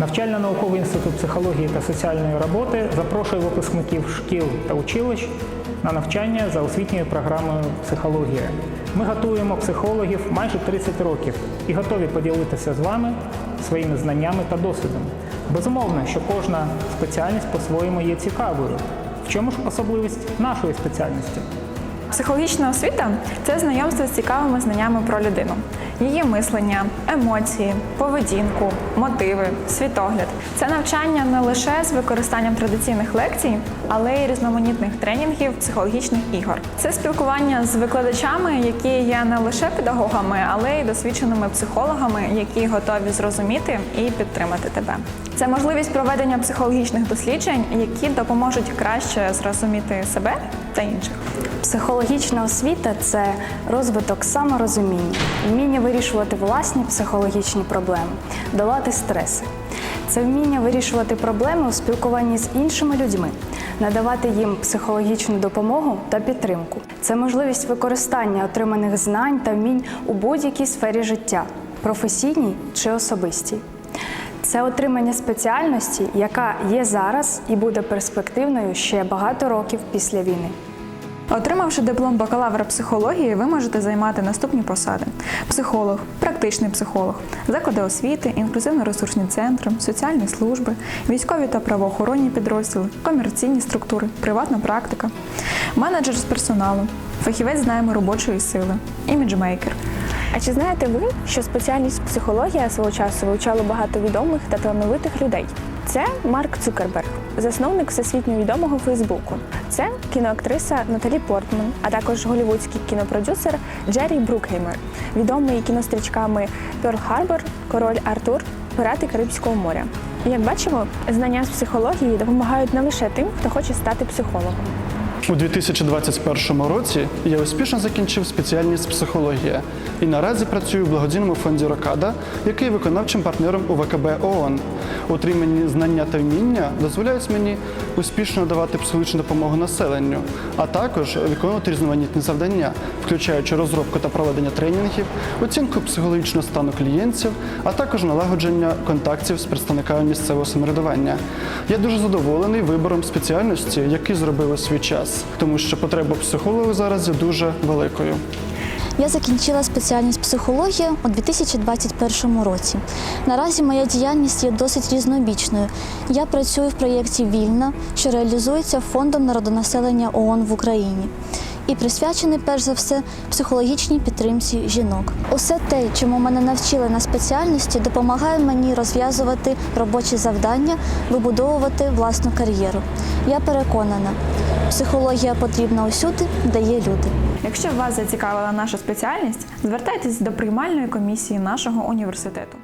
Навчально-науковий інститут психології та соціальної роботи запрошує випускників шкіл та училищ на навчання за освітньою програмою психологія. Ми готуємо психологів майже 30 років і готові поділитися з вами своїми знаннями та досвідом. Безумовно, що кожна спеціальність по-своєму є цікавою. В чому ж особливість нашої спеціальності? Психологічна освіта це знайомство з цікавими знаннями про людину, її мислення, емоції, поведінку, мотиви, світогляд. Це навчання не лише з використанням традиційних лекцій, але й різноманітних тренінгів, психологічних ігор. Це спілкування з викладачами, які є не лише педагогами, але й досвідченими психологами, які готові зрозуміти і підтримати тебе. Це можливість проведення психологічних досліджень, які допоможуть краще зрозуміти себе та інших. Психологічна освіта це розвиток саморозуміння, вміння вирішувати власні психологічні проблеми, долати стреси. Це вміння вирішувати проблеми у спілкуванні з іншими людьми, надавати їм психологічну допомогу та підтримку. Це можливість використання отриманих знань та вмінь у будь-якій сфері життя, професійній чи особистій. Це отримання спеціальності, яка є зараз і буде перспективною ще багато років після війни. Отримавши диплом бакалавра психології, ви можете займати наступні посади: психолог, практичний психолог, заклади освіти, інклюзивно-ресурсні центри, соціальні служби, військові та правоохоронні підрозділи, комерційні структури, приватна практика, менеджер з персоналу, фахівець з найму робочої сили, іміджмейкер. А чи знаєте ви, що спеціальність психологія свого часу вивчало багато відомих та талановитих людей? Це Марк Цукерберг, засновник всесвітньо відомого Фейсбуку. Це кіноактриса Наталі Портман, а також голівудський кінопродюсер Джері Брукгеймер, відомий кінострічками Перл Харбор, Король Артур, Пирати Карибського моря. Як бачимо, знання з психології допомагають не лише тим, хто хоче стати психологом. У 2021 році я успішно закінчив спеціальність психологія і наразі працюю в благодійному фонді Рокада, який є виконавчим партнером у ВКБ ООН. Отримані знання та вміння дозволяють мені успішно давати психологічну допомогу населенню, а також виконувати різноманітні завдання, включаючи розробку та проведення тренінгів, оцінку психологічного стану клієнтів, а також налагодження контактів з представниками місцевого самоврядування. Я дуже задоволений вибором спеціальності, який зробив у свій час, тому що потреба психолога зараз є дуже великою. Я закінчила спеціальність психологія у 2021 році. Наразі моя діяльність є досить різнобічною. Я працюю в проєкті Вільна, що реалізується фондом народонаселення ООН в Україні. І присвячений перш за все психологічній підтримці жінок. Усе те, чому мене навчили на спеціальності, допомагає мені розв'язувати робочі завдання, вибудовувати власну кар'єру. Я переконана, психологія потрібна усюди, де є люди. Якщо вас зацікавила наша спеціальність, звертайтесь до приймальної комісії нашого університету.